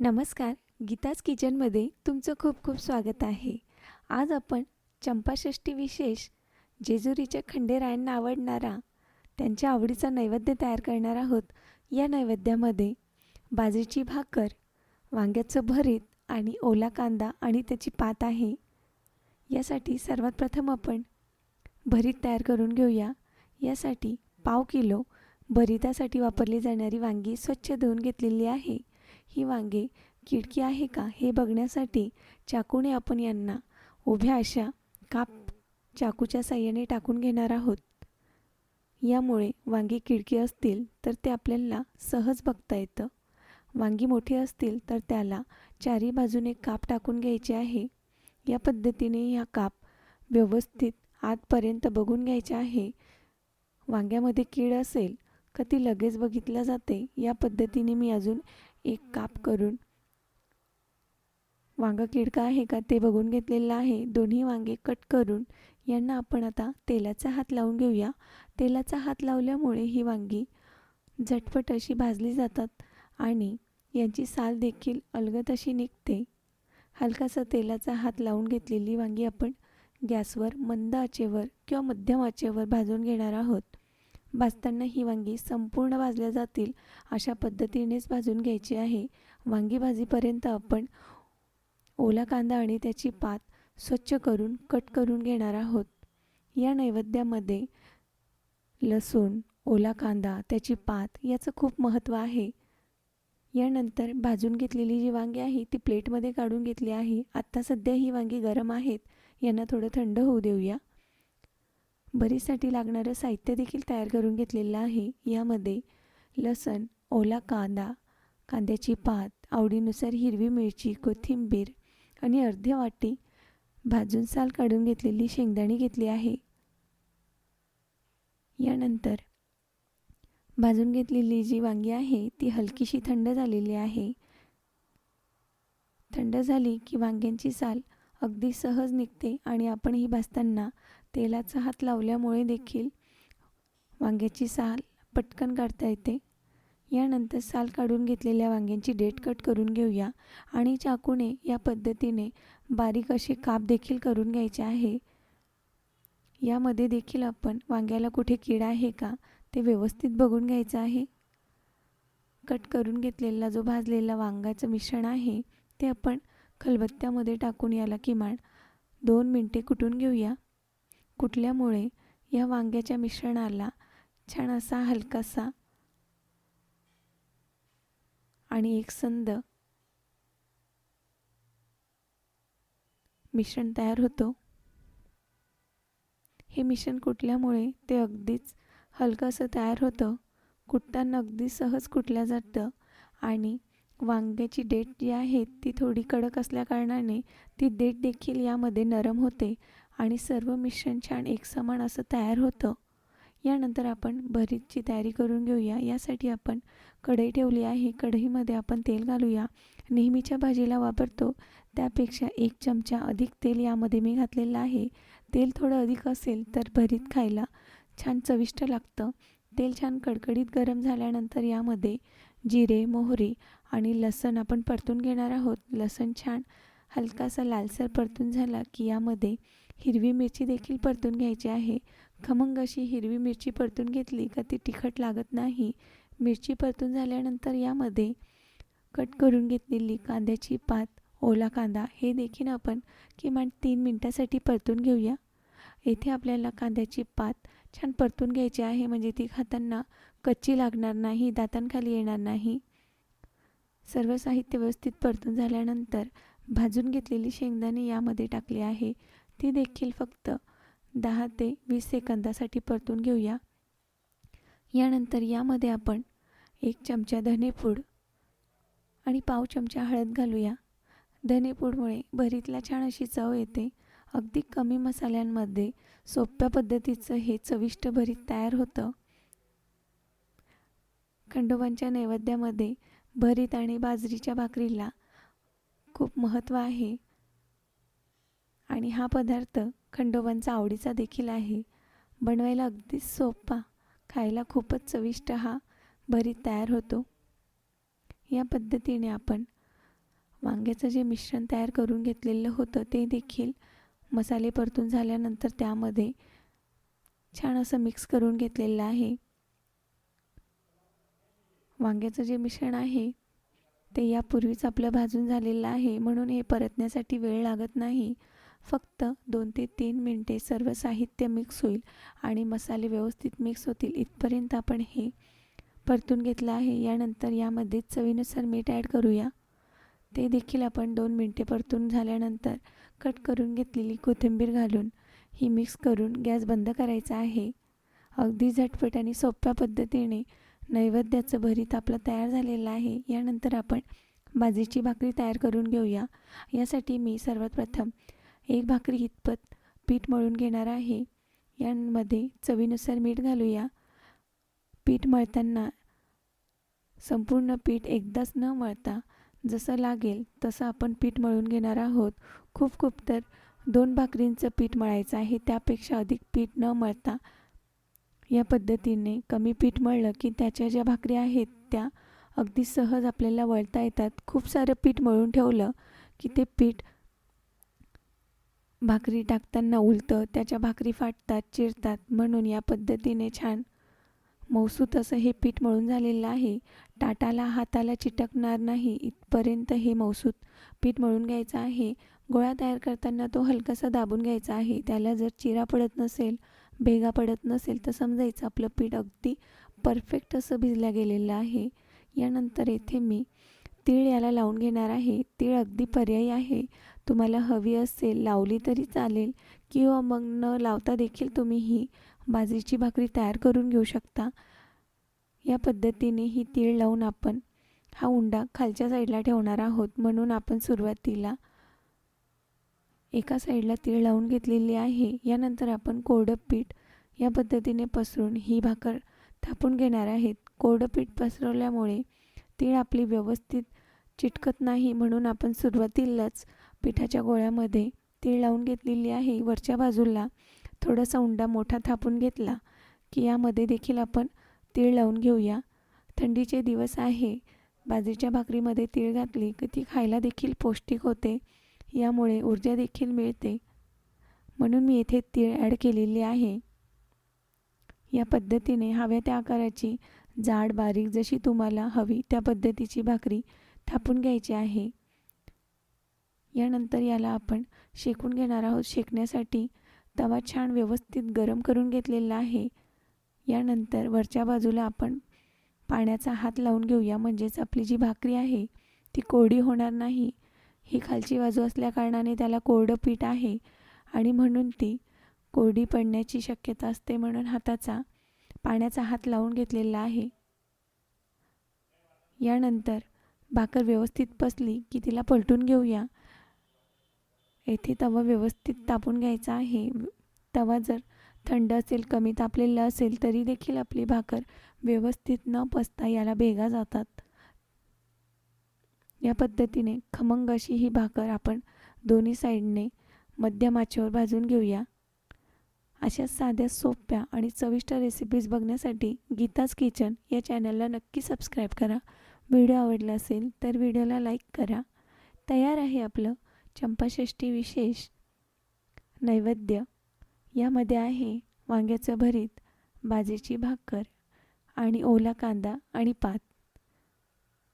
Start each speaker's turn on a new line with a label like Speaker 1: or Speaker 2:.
Speaker 1: नमस्कार गीताज किचनमध्ये तुमचं खूप खूप स्वागत आहे. आज आपण चंपाषष्ठी विशेष जेजुरीच्या खंडेरायांना आवडणारा त्यांच्या आवडीचा नैवेद्य तयार करणार आहोत. या नैवेद्यामध्ये बाजरीची भाकर वांग्याचं भरीत आणि ओला कांदा आणि त्याची पात आहे. यासाठी सर्वात प्रथम आपण भरीत तयार करून घेऊया. यासाठी पाव किलो भरितासाठी वापरली जाणारी वांगी स्वच्छ धुवून घेतलेली आहे. ही वांगे किडकी आहे का हे बघण्यासाठी चाकूने आपण यांना उभ्या अशा काप चाकूच्या साह्याने टाकून घेणार आहोत. यामुळे वांगी किडकी असतील तर ते आपल्याला सहज बघता येतं. वांगी मोठी असतील तर त्याला चारी बाजूने काप टाकून घ्यायचे आहे. या पद्धतीने ह्या काप व्यवस्थित आतपर्यंत बघून घ्यायचे आहे. वांग्यामध्ये कीड असेल का ती लगेच बघितल्या जाते या पद्धतीने मी अजून एक काप करून. वांगं किडका आहे का ते बघून घेतलेलं आहे. दोन्ही वांगे कट करून यांना आपण आता तेलाचा हात लावून घेऊया. तेलाचा हात लावल्यामुळे ही वांगी झटपट अशी भाजली जातात आणि यांची साल देखील अलगद अशी निघते. हलकासा तेलाचा हात लावून घेतलेली वांगी आपण गॅसवर मंद आचेवर किंवा मध्यम आचेवर भाजून घेणार आहोत. भाजताना ही वांगी संपूर्ण भाजल्या जातील अशा पद्धतीनेच भाजून घ्यायची आहे. वांगी भाजीपर्यंत आपण ओला कांदा आणि त्याची पात स्वच्छ करून कट करून घेणार आहोत. या नैवेद्यामध्ये लसूण ओला कांदा त्याची पात याचं खूप महत्त्व आहे. यानंतर भाजून घेतलेली जी वांगी आहे ती प्लेटमध्ये काढून घेतली आहे. आत्ता सध्या ही वांगी गरम आहेत. यांना थोडं थंड होऊ देऊया. बरीसाठी लागणारं साहित्य देखील तयार करून घेतलेलं आहे. यामध्ये लसण ओला कांदा कांद्याची पात आवडीनुसार हिरवी मिरची कोथिंबीर आणि अर्धी वाटी भाजून साल काढून घेतलेली शेंगदाणी घेतली आहे. यानंतर भाजून घेतलेली जी वांगी आहे ती हलकीशी थंड झालेली आहे. थंड झाली की वांग्यांची साल अगदी सहज निघते आणि आपण ही भाजताना तेलाचा हात लावल्यामुळे देखील वांग्याची साल पटकन काढता येते. यानंतर साल काढून घेतलेल्या वांग्यांची डेट कट करून घेऊया आणि चाकूने या पद्धतीने बारीक असे काप देखील करून घ्यायचे आहे. यामध्ये देखील आपण वांग्याला कुठे कीड आहे का ते व्यवस्थित बघून घ्यायचं आहे. कट करून घेतलेला जो भाजलेला वांग्याचं मिश्रण आहे ते आपण खलबत्त्यामध्ये टाकून याला किमान दोन मिनटे कुटून घेऊया. कुटल्यामुळे या वांग्याच्या मिश्रणाला छान असा हलकासा आणि एकसंद मिश्रण तयार होतो. हे मिश्रण कुटल्यामुळे ते अगदीच हलकंसं तयार होतं. कुटताना अगदी सहज कुटलं जातं आणि वांग्याची डेट जी आहे ती थोडी कडक असल्याकारणाने ती देठ देखील यामध्ये नरम होते. आणि सर्व मिश्रण छान एकसमान असं तयार होतं. यानंतर आपण भरीतची तयारी करून घेऊया. यासाठी आपण कढई ठेवली आहे. कढईमध्ये आपण तेल घालूया. नेहमीच्या भाजीला वापरतो. त्यापेक्षा एक चमचा अधिक तेल यामध्ये मी घातलेलं आहे. तेल थोडं अधिक असेल तर भरीत खायला छान चविष्ट लागतं. तेल छान कडकडीत गरम झाल्यानंतर यामध्ये जिरे मोहरी आणि लसण आपण परतून घेणार आहोत. लसण छान हलकासा लालसर परतून झाला की यामध्ये हिरवी मिरची देखील परतून घ्यायची आहे. खमंग अशी हिरवी मिरची परतून घेतली का ती तिखट लागत नाही. मिरची परतून झाल्यानंतर यामध्ये कट करून घेतलेली कांद्याची पात ओला कांदा हे देखील आपण किमान तीन मिनटासाठी परतून घेऊया. येथे आपल्याला कांद्याची पात छान परतून घ्यायची आहे. म्हणजे ती खाताना कच्ची लागणार नाही दातांखाली येणार नाही. सर्व साहित्य व्यवस्थित परतून झाल्यानंतर भाजून घेतलेली शेंगदाणे यामध्ये टाकली आहे. ती देखील फक्त दहा ते वीस सेकंदासाठी परतून घेऊया. यानंतर यामध्ये आपण एक चमचा धनेपूड आणि पाव चमचा हळद घालूया. धनेपूडमुळे भरीतला छान अशी चव येते. अगदी कमी मसाल्यांमध्ये सोप्या पद्धतीचं हे चविष्ट भरीत तयार होतं. खंडोबांच्या नैवेद्यामध्ये भरीत आणि बाजरीच्या भाकरीला खूप महत्त्व आहे. आणि हा पदार्थ खंडोबांचा आवडीचा देखील आहे. बनवायला अगदीच सोपा. खायला खूपच चविष्ट हा भरीत तयार होतो. या पद्धतीने आपण वांग्याचं जे मिश्रण तयार करून घेतलेलं होतं ते देखील मसाले परतून झाल्यानंतर त्यामध्ये छान असं मिक्स करून घेतलेलं आहे. वांग्याचं जे मिश्रण आहे ते यापूर्वीच आपलं भाजून झालेलं आहे. म्हणून हे परतण्यासाठी वेळ लागत नाही. फक्त दोन ते तीन मिनटे सर्व साहित्य मिक्स होईल आणि मसाले व्यवस्थित मिक्स होतील. इथपर्यंत आपण हे परतून घेतलं आहे. यानंतर यामध्ये चवीनुसार मीठ ॲड करूया. ते देखील आपण दोन मिनटे परतून झाल्यानंतर कट करून घेतलेली कोथिंबीर घालून ही मिक्स करून गॅस बंद करायचा आहे. अगदी झटपट आणि सोप्या पद्धतीने नैवेद्याचं भरीत आपलं तयार झालेलं आहे. यानंतर आपण बाजीची भाकरी तयार करून घेऊया. यासाठी मी सर्वात प्रथम एक भाकरी इतपत पीठ मळून घेणार आहे. यामध्ये चवीनुसार मीठ घालूया. पीठ मळताना संपूर्ण पीठ एकदाच न मळता जसं लागेल तसं आपण पीठ मळून घेणार आहोत. खूप खूप तर दोन भाकरींचं पीठ मळायचं आहे. त्यापेक्षा अधिक पीठ न मळता या पद्धतीने कमी पीठ मळलं की त्याच्या ज्या भाकरी आहेत त्या अगदी सहज आपल्याला वळता येतात. खूप सारं पीठ मळून ठेवलं की ते पीठ भाकरी टाकताना उलतं त्याच्या भाकरी फाटतात चिरतात. म्हणून या पद्धतीने छान मौसूत असं हे पीठ मळून झालेलं आहे. टाटाला हाताला चिटकणार नाही. इथपर्यंत हे मौसूत पीठ मळून घ्यायचं आहे. गोळा तयार करताना तो हलकासा दाबून घ्यायचा आहे. त्याला जर चिरा पडत नसेल भेगा पडत नसेल तर समजायचं आपलं पीठ अगदी परफेक्ट असं भिजलं गेलेलं आहे. यानंतर येथे मी तीळ याला लावून घेणार आहे. तीळ अगदी पर्यायी आहे. तुम्हाला हवी असेल लावली तरी चालेल किंवा मग न लावता देखील तुम्ही ही बाजरीची भाकरी तयार करून घेऊ शकता. या पद्धतीने ही तीळ लावून आपण हा उंडा खालच्या साईडला ठेवणार आहोत. म्हणून आपण सुरुवातीला एका साईडला तीळ लावून घेतलेली आहे. यानंतर आपण कोरडं पीठ या पद्धतीने पसरून ही भाकर थापून घेणार आहेत. कोरडं पीठ पसरवल्यामुळे तीळ आपली व्यवस्थित चिटकत नाही म्हणून आपण सुरुवातीलाच पिठाच्या गोळ्यामध्ये तीळ लावून घेतलेली आहे. वरच्या बाजूला थोडासा उंडा मोठा थापून घेतला की यामध्ये देखील आपण तीळ लावून घेऊया. थंडीचे दिवस आहे. बाजरीच्या भाकरीमध्ये तीळ घातली की ती खायला देखील पौष्टिक होते. यामुळे ऊर्जा देखील मिळते. म्हणून मी येथे तीळ ॲड केलेली आहे. या पद्धतीने हव्या त्या आकाराची जाड बारीक जशी तुम्हाला हवी त्या पद्धतीची भाकरी थापून घ्यायची आहे. यानंतर याला आपण शेकून घेणार आहोत. शेकण्यासाठी तवा छान व्यवस्थित गरम करून घेतलेला आहे. यानंतर वरच्या बाजूला आपण पाण्याचा हात लावून घेऊया. म्हणजेच आपली जी भाकरी आहे ती कोरडी होणार नाही. ही खालची बाजू असल्याकारणाने त्याला कोरडं पीठ आहे आणि म्हणून ती कोरडी पडण्याची शक्यता असते म्हणून हाताचा पाण्याचा हात लावून घेतलेला आहे. यानंतर भाकर व्यवस्थित बसली की तिला पलटून घेऊया. येथे तवा व्यवस्थित तापून घ्यायचा आहे. तवा जर थंड असेल कमी तापलेला असेल तरी देखील आपली भाकर व्यवस्थित न पसता याला भेगा जातात. या पद्धतीने खमंग अशी ही भाकर आपण दोन्ही साईडने मध्यम आचेवर भाजून घेऊया. अशा साध्या सोप्या आणि चविष्ट रेसिपीज बघण्यासाठी गीताज किचन या चॅनलला नक्की सबस्क्राईब करा. व्हिडिओ आवडला असेल तर व्हिडिओला लाईक करा. तयार आहे आपलं चंपाषष्ठी विशेष नैवेद्य. यामध्ये आहे वांग्याचं भरीत बाजेची भाकर आणि ओला कांदा आणि पात.